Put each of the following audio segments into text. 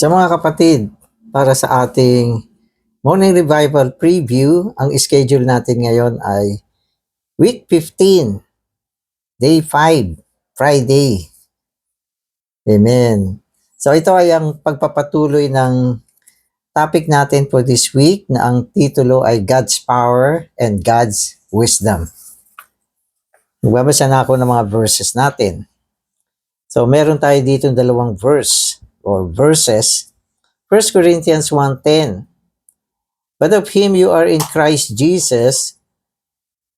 Sa mga kapatid, para sa ating morning revival preview, ang schedule natin ngayon ay week 15, day 5, Friday. Amen. So ito ay ang pagpapatuloy ng topic natin for this week na ang titulo ay God's Power and God's Wisdom. Magbabasa na ako ng mga verses natin. So meron tayo dito dalawang verse or verses. 1 Corinthians 1.10 But of Him you are in Christ Jesus,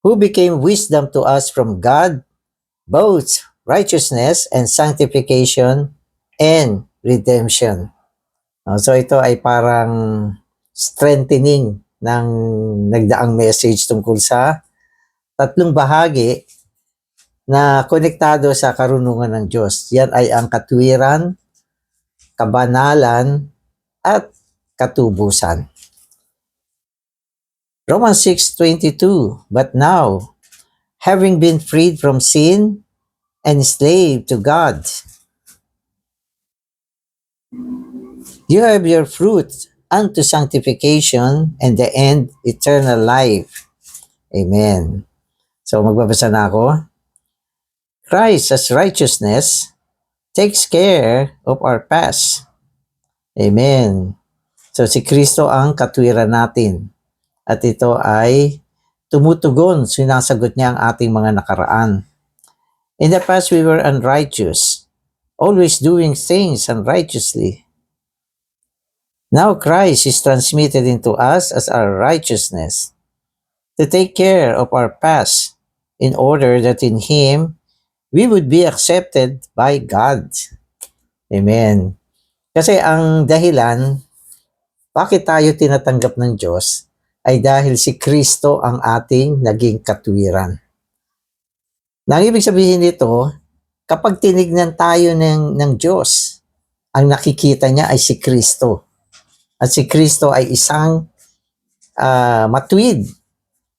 who became wisdom to us from God, both righteousness and sanctification and redemption. Uh, so ito ay parang strengthening ng nagdaang message tungkol sa tatlong bahagi na konektado sa karunungan ng Diyos. Yan ay ang katwiran, kabanalan, at katubusan. Romans 6.22 But now, having been freed from sin and enslaved to God, you have your fruit unto sanctification and the end eternal life. Amen. So magbabasa na ako. Christ as righteousness takes care of our past. Amen. So si Kristo ang katwiran natin. At ito ay tumutugon, sinasagot niya ang ating mga nakaraan. In the past we were unrighteous, always doing things unrighteously. Now Christ is transmitted into us as our righteousness to take care of our past in order that in Him we would be accepted by God. Amen. Kasi ang dahilan bakit tayo tinatanggap ng Diyos ay dahil si Kristo ang ating naging katwiran. Nang ibig sabihin nito, kapag tinignan tayo ng, ng Diyos, ang nakikita niya ay si Kristo. At si Kristo ay isang uh, matuwid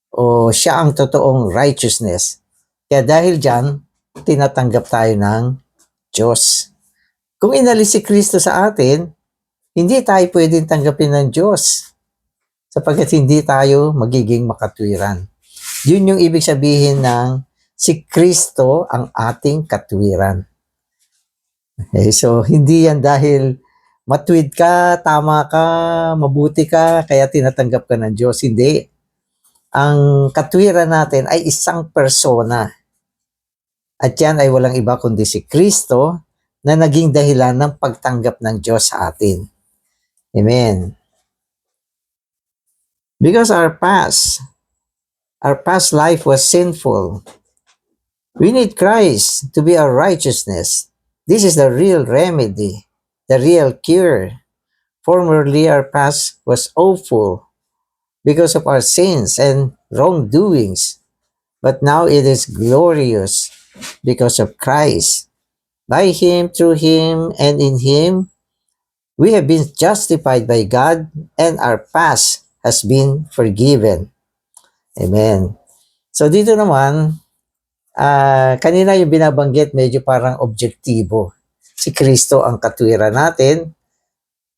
o siya ang totoong righteousness. Kaya dahil dyan, tinatanggap tayo ng Diyos. Kung inalis si Kristo sa atin, hindi tayo pwedeng tanggapin ng Diyos sapagkat hindi tayo magiging makatwiran. Yun yung ibig sabihin ng si Kristo ang ating katwiran. Okay, so hindi yan dahil matwid ka, tama ka, mabuti ka, kaya tinatanggap ka ng Diyos. Hindi. Ang katwiran natin ay isang persona. At yan ay walang iba kundi si Kristo na naging dahilan ng pagtanggap ng Diyos sa atin. Amen. Because our past, our past life was sinful. We need Christ to be our righteousness. This is the real remedy, the real cure. Formerly, our past was awful because of our sins and wrongdoings. But now it is glorious because of Christ. By Him, through Him, and in Him, we have been justified by God and our past has been forgiven. Amen. So dito naman, uh, kanina yung binabanggit medyo parang objektibo. Si Kristo ang katwiran natin,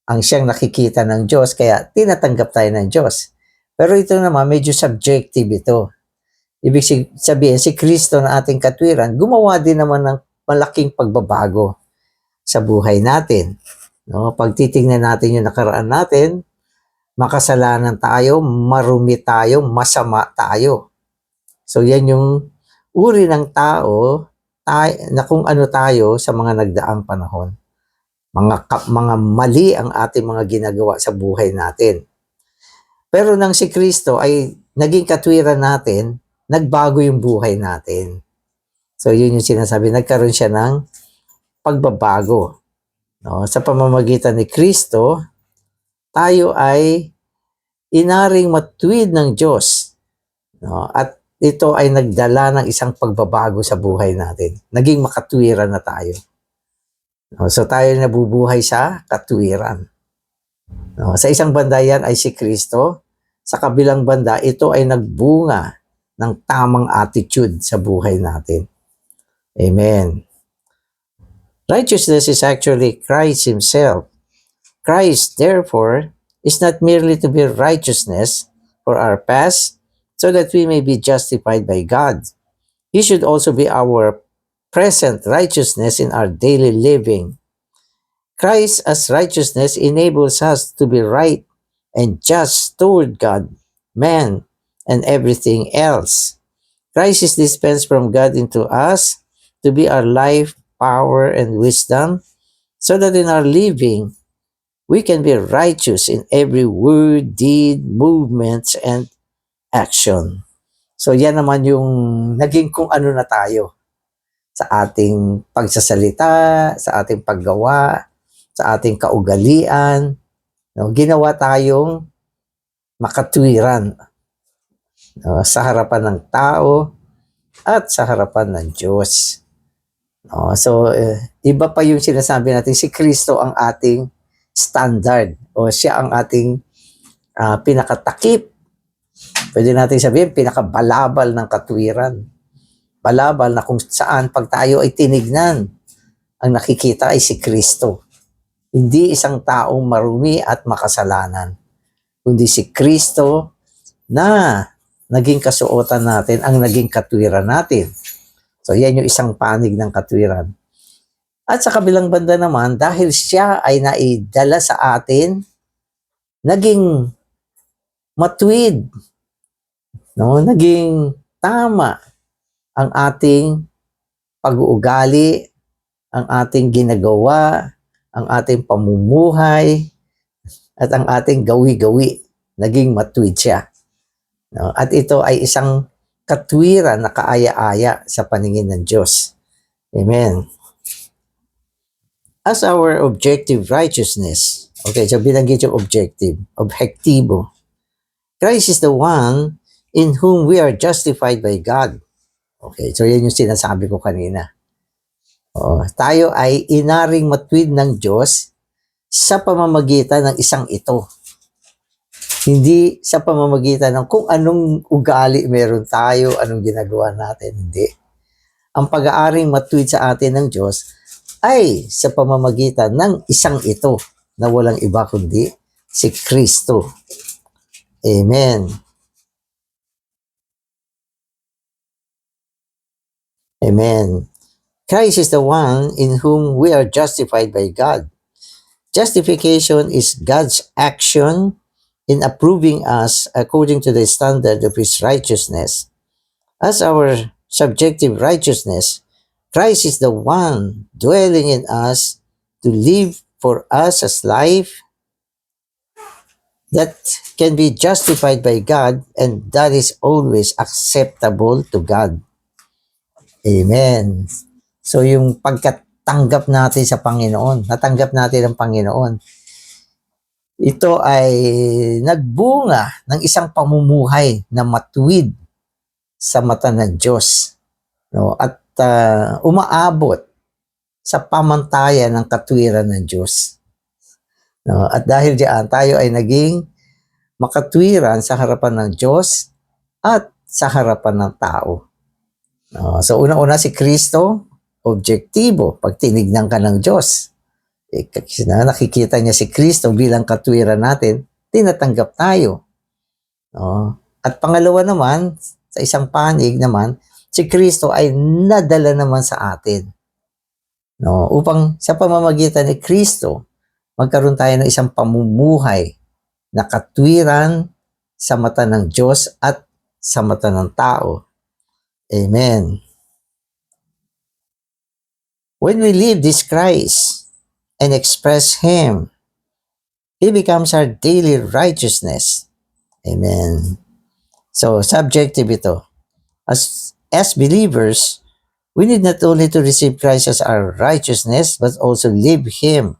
ang siyang nakikita ng Diyos, kaya tinatanggap tayo ng Diyos. Pero ito naman, medyo subjective ito. Ibig sabihin, si Kristo na ating katwiran, gumawa din naman ng malaking pagbabago sa buhay natin. No? Pag titingnan natin yung nakaraan natin, makasalanan tayo, marumi tayo, masama tayo. So yan yung uri ng tao tayo, na kung ano tayo sa mga nagdaang panahon. Mga, mga mali ang ating mga ginagawa sa buhay natin. Pero nang si Kristo ay naging katwiran natin, nagbago yung buhay natin. So yun yung sinasabi, nagkaroon siya ng pagbabago. No? Sa pamamagitan ni Kristo, tayo ay inaring matuwid ng Diyos. No? At ito ay nagdala ng isang pagbabago sa buhay natin. Naging makatwiran na tayo. No? So tayo nabubuhay sa katwiran. No? Sa isang banda yan ay si Kristo. Sa kabilang banda, ito ay nagbunga ng tamang attitude sa buhay natin. Amen. Righteousness is actually Christ Himself. Christ, therefore, is not merely to be righteousness for our past, so that we may be justified by God. He should also be our present righteousness in our daily living. Christ as righteousness enables us to be right and just toward God, man, and everything else. Christ is dispensed from God into us to be our life, power, and wisdom, so that in our living, we can be righteous in every word, deed, movements, and action. So yan naman yung naging kung ano na tayo sa ating pagsasalita, sa ating paggawa, sa ating kaugalian. No, ginawa tayong makatwiran no, sa harapan ng tao at sa harapan ng Diyos. No, so, eh, iba pa yung sinasabi natin, si Kristo ang ating standard o siya ang ating ah, pinakatakip. Pwede natin sabihin, pinakabalabal ng katwiran. Balabal na kung saan pag tayo ay tinignan, ang nakikita ay si Kristo. Hindi isang taong marumi at makasalanan, kundi si Kristo na naging kasuotan natin, ang naging katwiran natin. So yan yung isang panig ng katwiran. At sa kabilang banda naman, dahil siya ay naidala sa atin, naging matuwid, no? naging tama ang ating pag-uugali, ang ating ginagawa, ang ating pamumuhay, at ang ating gawi-gawi. Naging matuwid siya. No? At ito ay isang katwiran na kaaya-aya sa paningin ng Diyos. Amen. As our objective righteousness, okay, so binanggit yung objective, objektibo. Christ is the one in whom we are justified by God. Okay, so yan yung sinasabi ko kanina. Oh, tayo ay inaring matwid ng Diyos sa pamamagitan ng isang ito. Hindi sa pamamagitan ng kung anong ugali meron tayo, anong ginagawa natin, hindi. Ang pag-aaring matwid sa atin ng Diyos ay sa pamamagitan ng isang ito na walang iba kundi si Kristo. Amen. Amen. Christ is the one in whom we are justified by God. Justification is God's action in approving us according to the standard of His righteousness. As our subjective righteousness, Christ is the one dwelling in us to live for us as life that can be justified by God and that is always acceptable to God. Amen. So yung pagkatanggap natin sa Panginoon, natanggap natin ang Panginoon, ito ay nagbunga ng isang pamumuhay na matuwid sa mata ng Diyos. No? At uh, umaabot sa pamantayan ng katwiran ng Diyos. No? At dahil diyan, tayo ay naging makatwiran sa harapan ng Diyos at sa harapan ng tao. No? So una-una si Kristo, objektibo, pag tinignan ka ng Diyos. Eh, na nakikita niya si Kristo bilang katwiran natin, tinatanggap tayo. No? At pangalawa naman, sa isang panig naman, si Kristo ay nadala naman sa atin. No, upang sa pamamagitan ni Kristo, magkaroon tayo ng isang pamumuhay na katwiran sa mata ng Diyos at sa mata ng tao. Amen. When we live this Christ and express Him, He becomes our daily righteousness. Amen. So, subjective ito. As, as believers, we need not only to receive Christ as our righteousness, but also live Him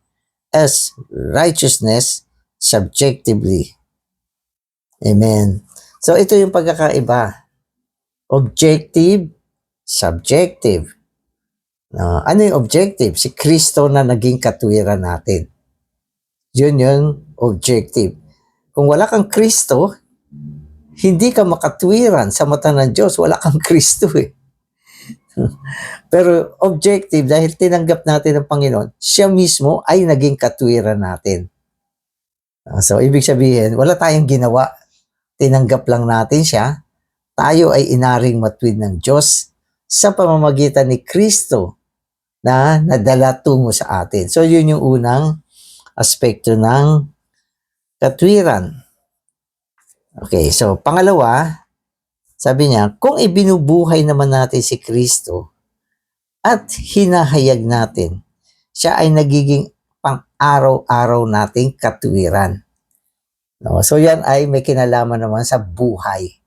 as righteousness subjectively. Amen. So, ito yung pagkakaiba. Objective, subjective. Uh, ano yung objective? Si Kristo na naging katwiran natin. Yun yung objective. Kung wala kang Kristo, hindi ka makatwiran sa mata ng Diyos. Wala kang Kristo eh. Pero objective, dahil tinanggap natin ng Panginoon, siya mismo ay naging katwiran natin. Ah, So, ibig sabihin, wala tayong ginawa. Tinanggap lang natin siya. Tayo ay inaring matwid ng Diyos sa pamamagitan ni Kristo na nadala tungo sa atin. So, yun yung unang aspekto ng katwiran. Okay, so pangalawa, sabi niya, kung ibinubuhay naman natin si Kristo at hinahayag natin, siya ay nagiging pang-araw-araw nating katwiran. No? So yan ay may kinalaman naman sa buhay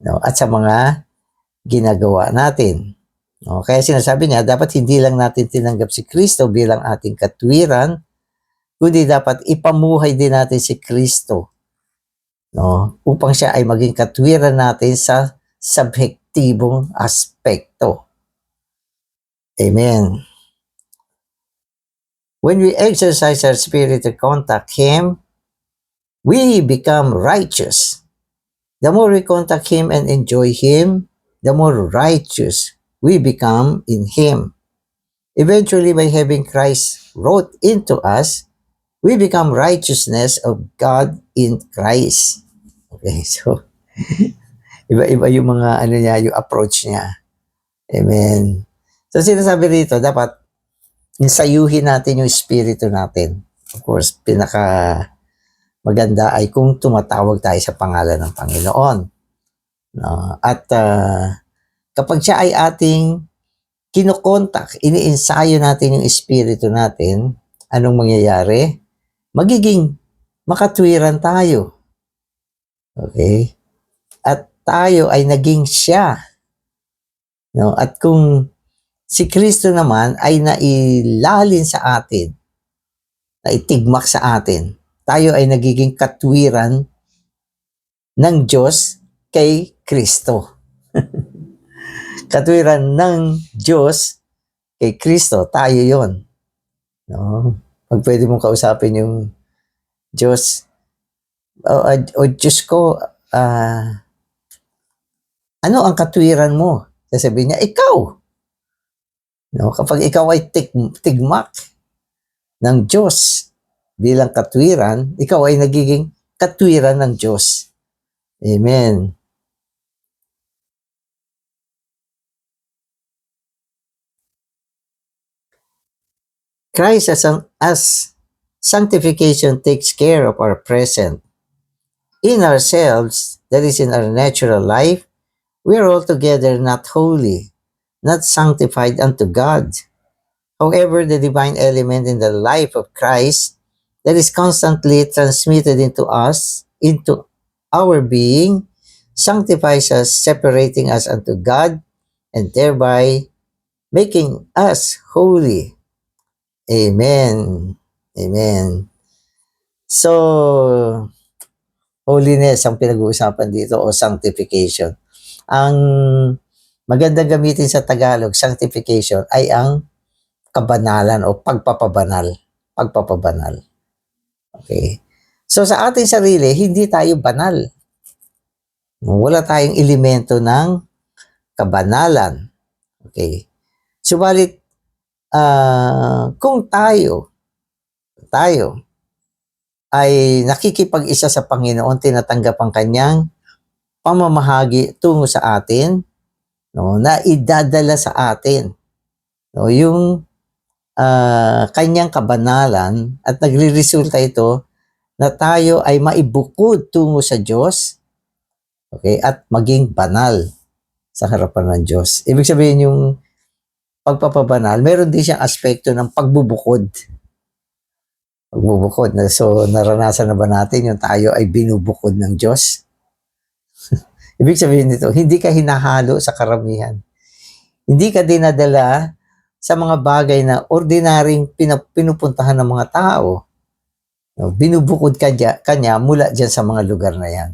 no? at sa mga ginagawa natin. No? Kaya sinasabi niya, dapat hindi lang natin tinanggap si Kristo bilang ating katwiran, kundi dapat ipamuhay din natin si Kristo no? upang siya ay maging katwiran natin sa subjektibong aspekto. Amen. When we exercise our spirit to contact Him, we become righteous. The more we contact Him and enjoy Him, the more righteous we become in Him. Eventually, by having Christ wrote into us, we become righteousness of God in Christ. Okay, so iba-iba yung mga ano niya, yung approach niya. Amen. So sinasabi rito, dapat insayuhin natin yung espiritu natin. Of course, pinaka maganda ay kung tumatawag tayo sa pangalan ng Panginoon. No? At ah, kapag siya ay ating kinokontak, iniinsayo natin yung espiritu natin, anong mangyayari? Magiging makatwiran tayo. Okay? At tayo ay naging siya. No? At kung si Kristo naman ay nailalin sa atin, naitigmak sa atin, tayo ay nagiging katwiran ng Diyos kay Kristo. katwiran ng Diyos kay Kristo, tayo yon. No? Pag pwede mong kausapin yung Diyos, o, o, Diyos ko, ah, ano ang katwiran mo? Sasabihin niya, ikaw. No? Kapag ikaw ay tig, tigmak ng Diyos bilang katwiran, ikaw ay nagiging katwiran ng Diyos. Amen. Christ as, as sanctification takes care of our present. In ourselves, that is in our natural life, we are altogether not holy, not sanctified unto God. However, the divine element in the life of Christ that is constantly transmitted into us, into our being, sanctifies us, separating us unto God, and thereby making us holy. Amen. Amen. So, holiness ang pinag-uusapan dito o sanctification. Ang magandang gamitin sa Tagalog, sanctification, ay ang kabanalan o pagpapabanal. Pagpapabanal. Okay. So sa ating sarili, hindi tayo banal. Wala tayong elemento ng kabanalan. Okay. Subalit, ah, kung tayo, tayo, ay nakikipag-isa sa Panginoon, tinatanggap ang kanyang pamamahagi tungo sa atin, no, na idadala sa atin. No, yung ah, kanyang kabanalan at nagre-resulta ito na tayo ay maibukod tungo sa Diyos okay, at maging banal sa harapan ng Diyos. Ibig sabihin yung pagpapabanal, meron din siyang aspekto ng pagbubukod. Pagbubukod. So, naranasan na ba natin yung tayo ay binubukod ng Diyos? Ibig sabihin nito, hindi ka hinahalo sa karamihan. Hindi ka dinadala sa mga bagay na ordinaryong pinupuntahan ng mga tao. No, Binubukod ka dya, kanya mula dyan sa mga lugar na yan.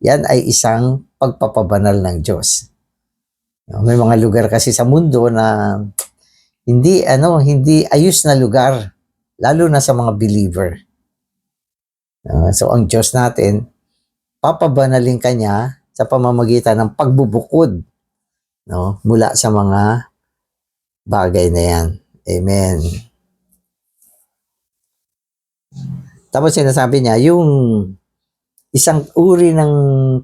Yan ay isang pagpapabanal ng Diyos. May mga lugar kasi sa mundo na hindi ano, hindi ayos na lugar lalo na sa mga believer. Ah, so ang Diyos natin papabanalin kanya sa pamamagitan ng pagbubukod no mula sa mga bagay na yan. Amen. Tapos sinasabi niya, yung isang uri ng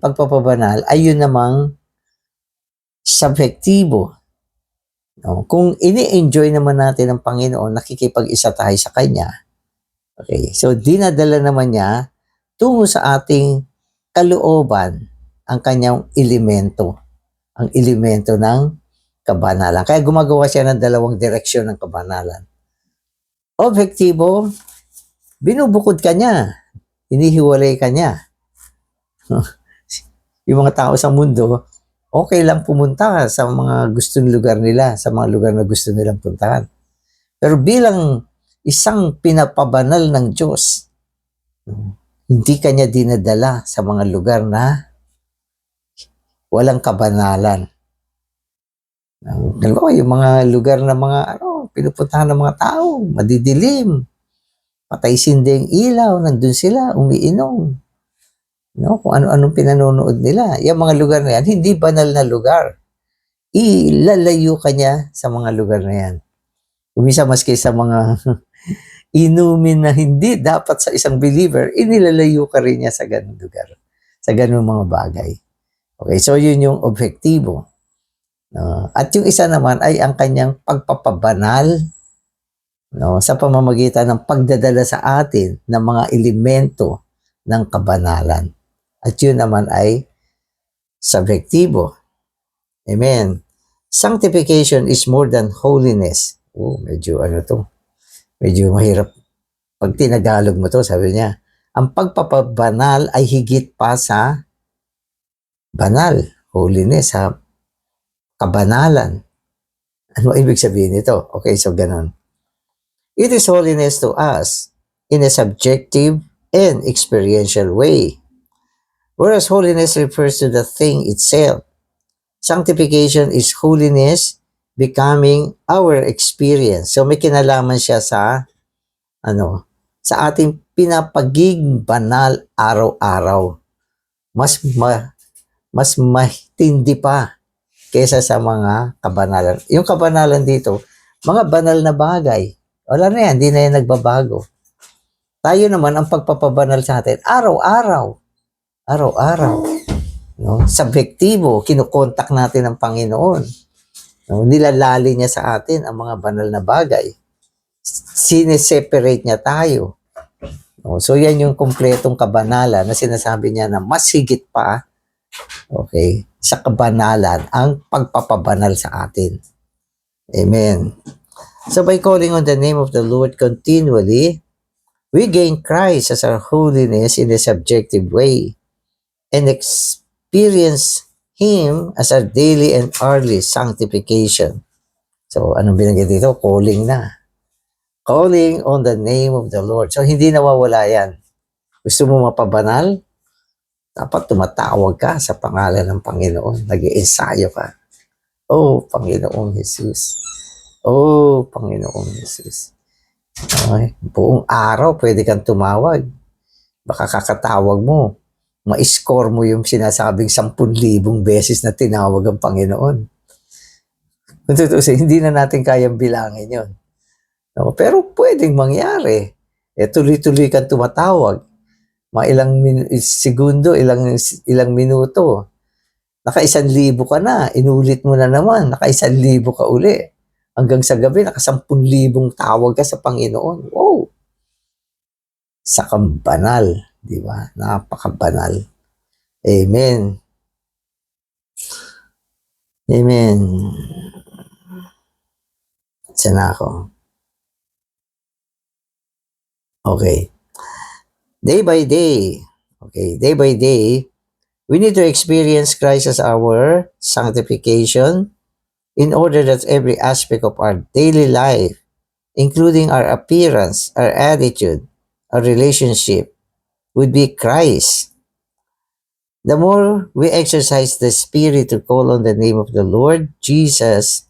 pagpapabanal ay yun namang subjektibo. No? Kung ini-enjoy naman natin ng Panginoon, nakikipag-isa tayo sa Kanya. Okay, so dinadala naman niya tungo sa ating kalooban ang kanyang elemento. Ang elemento ng kabanalan. Kaya gumagawa siya ng dalawang direksyon ng kabanalan. Objektibo, binubukod ka niya. Hinihiwalay ka niya. yung mga tao sa mundo, okay lang pumunta sa mga gustong lugar nila, sa mga lugar na gusto nilang puntahan. Pero bilang isang pinapabanal ng Diyos, hindi kanya dinadala sa mga lugar na walang kabanalan. Halimbawa, yung mga lugar na mga ano, pinupuntahan ng mga tao, madidilim, patay sinding ilaw, nandun sila, umiinom. No? Kung ano-anong pinanonood nila. Yung mga lugar na yan, hindi banal na lugar. Ilalayo ka niya sa mga lugar na yan. Umisa maski sa mga inumin na hindi dapat sa isang believer, inilalayo ka rin niya sa ganung lugar. Sa ganung mga bagay. Okay, so yun yung objektibo. No? At yung isa naman ay ang kanyang pagpapabanal no, sa pamamagitan ng pagdadala sa atin ng mga elemento ng kabanalan. At yun naman ay subjektibo. Amen. Sanctification is more than holiness. Oh, medyo ano to. Medyo mahirap. Pag tinagalog mo to, sabi niya, ang pagpapabanal ay higit pa sa banal, holiness, sa kabanalan. Ano ibig sabihin nito? Okay, so ganun. It is holiness to us in a subjective and experiential way. Whereas holiness refers to the thing itself. Sanctification is holiness becoming our experience. So may kinalaman siya sa ano, sa ating pinapaging banal araw-araw. Mas ma, mas matindi pa kaysa sa mga kabanalan. Yung kabanalan dito, mga banal na bagay. Wala na yan, hindi na yan nagbabago. Tayo naman, ang pagpapabanal sa atin, araw-araw. Araw-araw. No? Subjektibo, kinukontak natin ang Panginoon. No? Nilalali niya sa atin ang mga banal na bagay. Sineseparate niya tayo. No? So yan yung kumpletong kabanalan na sinasabi niya na mas higit pa okay, sa kabanalan ang pagpapabanal sa atin. Amen. So by calling on the name of the Lord continually, we gain Christ as our holiness in a subjective way and experience Him as our daily and hourly sanctification. So, anong binanggit dito? Calling na. Calling on the name of the Lord. So, hindi nawawala yan. Gusto mo mapabanal? Dapat tumatawag ka sa pangalan ng Panginoon. nag ensayo ka. Oh, Panginoong Jesus. Oh, Panginoong Jesus. Okay. Buong araw, pwede kang tumawag. Baka kakatawag mo ma-score mo yung sinasabing 10,000 beses na tinawag ang Panginoon. Kung hindi na natin kayang bilangin yon. No? Pero pwedeng mangyari. E tuloy-tuloy kang tumatawag. Mga ilang min- segundo, ilang, ilang minuto. Naka-isang libo ka na. Inulit mo na naman. Naka-isang libo ka uli. Hanggang sa gabi, naka-sampun libong tawag ka sa Panginoon. Wow! Sa kambanal Di ba? Napakabanal. Amen. Amen. Sana ako. Okay. Day by day. Okay. Day by day, we need to experience Christ as our sanctification in order that every aspect of our daily life, including our appearance, our attitude, our relationship, would be Christ. The more we exercise the Spirit to call on the name of the Lord Jesus,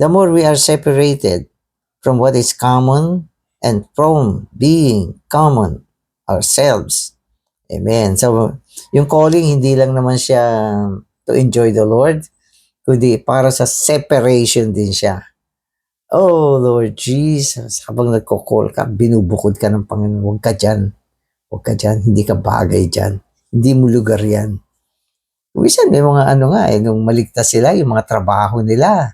the more we are separated from what is common and from being common ourselves. Amen. So, yung calling, hindi lang naman siya to enjoy the Lord, kundi para sa separation din siya. Oh, Lord Jesus, habang nagko-call ka, binubukod ka ng Panginoon. Huwag ka dyan. Huwag ka dyan. Hindi ka bagay dyan. Hindi mo lugar yan. Minsan may mga ano nga eh, nung maligtas sila, yung mga trabaho nila,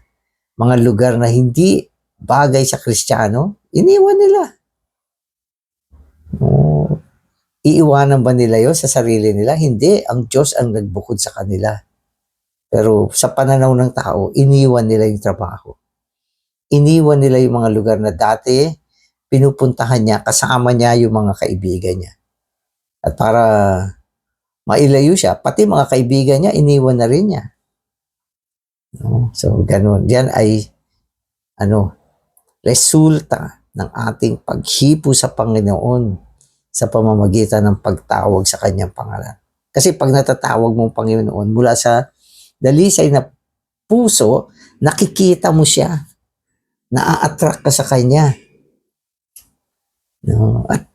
mga lugar na hindi bagay sa Kristiyano, iniwan nila. Oh, iiwanan ba nila yon sa sarili nila? Hindi. Ang Diyos ang nagbukod sa kanila. Pero sa pananaw ng tao, iniwan nila yung trabaho iniwan nila yung mga lugar na dati pinupuntahan niya, kasama niya yung mga kaibigan niya. At para mailayo siya, pati mga kaibigan niya, iniwan na rin niya. So, ganun. Yan ay, ano, resulta ng ating paghipo sa Panginoon sa pamamagitan ng pagtawag sa kanyang pangalan. Kasi pag natatawag mong Panginoon mula sa dalisay na puso, nakikita mo siya na-attract ka sa kanya. No? At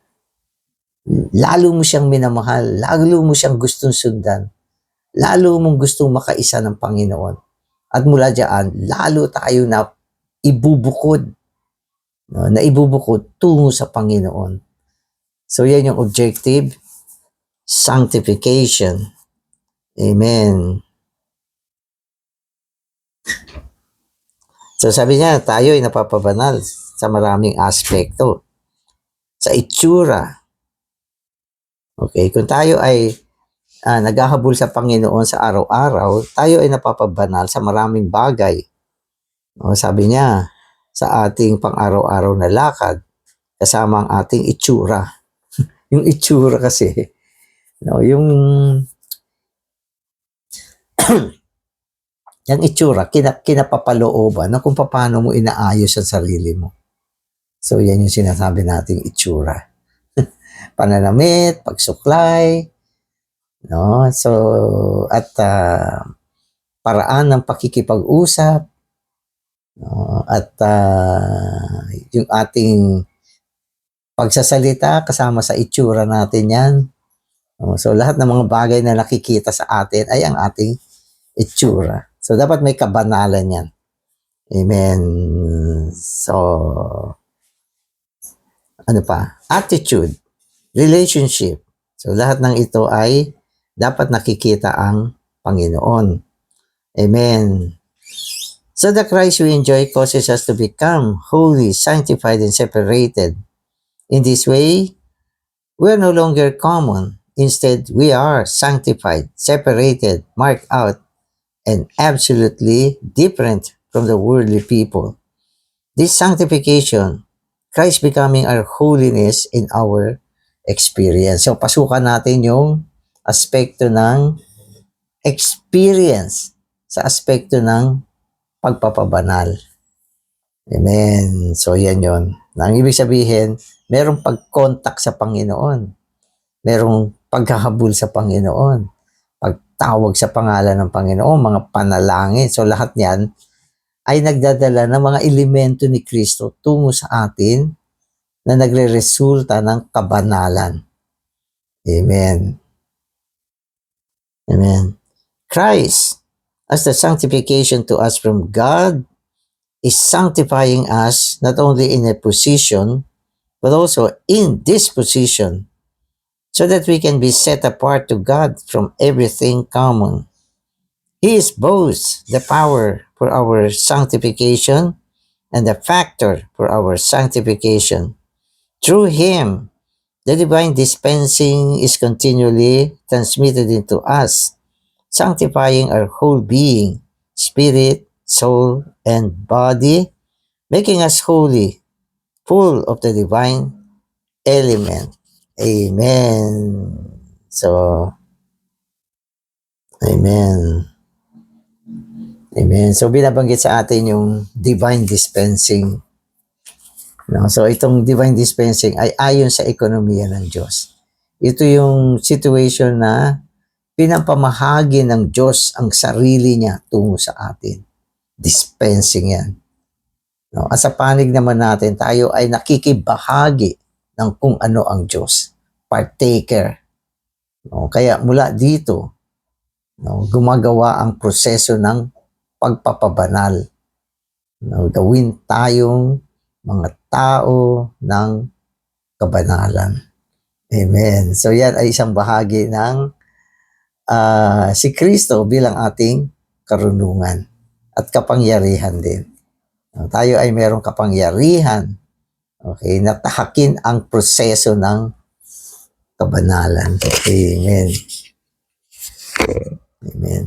lalo mo siyang minamahal, lalo mo siyang gustong sundan, lalo mong gustong makaisa ng Panginoon. At mula diyan, lalo tayo na ibubukod, no? na ibubukod tungo sa Panginoon. So yan yung objective, sanctification. Amen. So sabi niya, tayo ay napapabanal sa maraming aspekto. Sa itsura. Okay, kung tayo ay uh, naghahabol sa Panginoon sa araw-araw, tayo ay napapabanal sa maraming bagay. O, sabi niya, sa ating pang-araw-araw na lakad, kasama ang ating itsura. yung itsura kasi, no, yung yung itsura, kina, kinapapalooban na kung paano mo inaayos ang sarili mo. So, yan yung sinasabi nating itsura. Pananamit, pagsuklay, no? So, at uh, paraan ng pakikipag-usap, no? at uh, yung ating pagsasalita kasama sa itsura natin yan. No? So, lahat ng mga bagay na nakikita sa atin ay ang ating itsura. So, dapat may kabanalan yan. Amen. So, ano pa? Attitude, relationship. So, lahat ng ito ay dapat nakikita ang Panginoon. Amen. So, the Christ we enjoy causes us to become holy, sanctified, and separated. In this way, we are no longer common. Instead, we are sanctified, separated, marked out, and absolutely different from the worldly people. This sanctification, Christ becoming our holiness in our experience. So, pasukan natin yung aspekto ng experience sa aspekto ng pagpapabanal. Amen. So, yan yon. Ang ibig sabihin, merong pag-contact sa Panginoon. Merong paghahabol sa Panginoon tawag sa pangalan ng Panginoon, mga panalangin. So lahat niyan ay nagdadala ng mga elemento ni Kristo tungo sa atin na nagre-resulta ng kabanalan. Amen. Amen. Christ, as the sanctification to us from God, is sanctifying us not only in a position, but also in disposition so that we can be set apart to God from everything common. He is both the power for our sanctification and the factor for our sanctification. Through Him, the divine dispensing is continually transmitted into us, sanctifying our whole being, spirit, soul, and body, making us holy, full of the divine element. Amen. So, Amen. Amen. So, binabanggit sa atin yung divine dispensing. No? So, itong divine dispensing ay ayon sa ekonomiya ng Diyos. Ito yung situation na pinampamahagi ng Diyos ang sarili niya tungo sa atin. Dispensing yan. No? At sa panig naman natin, tayo ay nakikibahagi ng kung ano ang Diyos. Partaker. No? Kaya mula dito, no, gumagawa ang proseso ng pagpapabanal. No, gawin tayong mga tao ng kabanalan. Amen. So yan ay isang bahagi ng ah, si Kristo bilang ating karunungan at kapangyarihan din. Tayo ay merong kapangyarihan okay, na tahakin ang proseso ng kabanalan. Amen. Amen.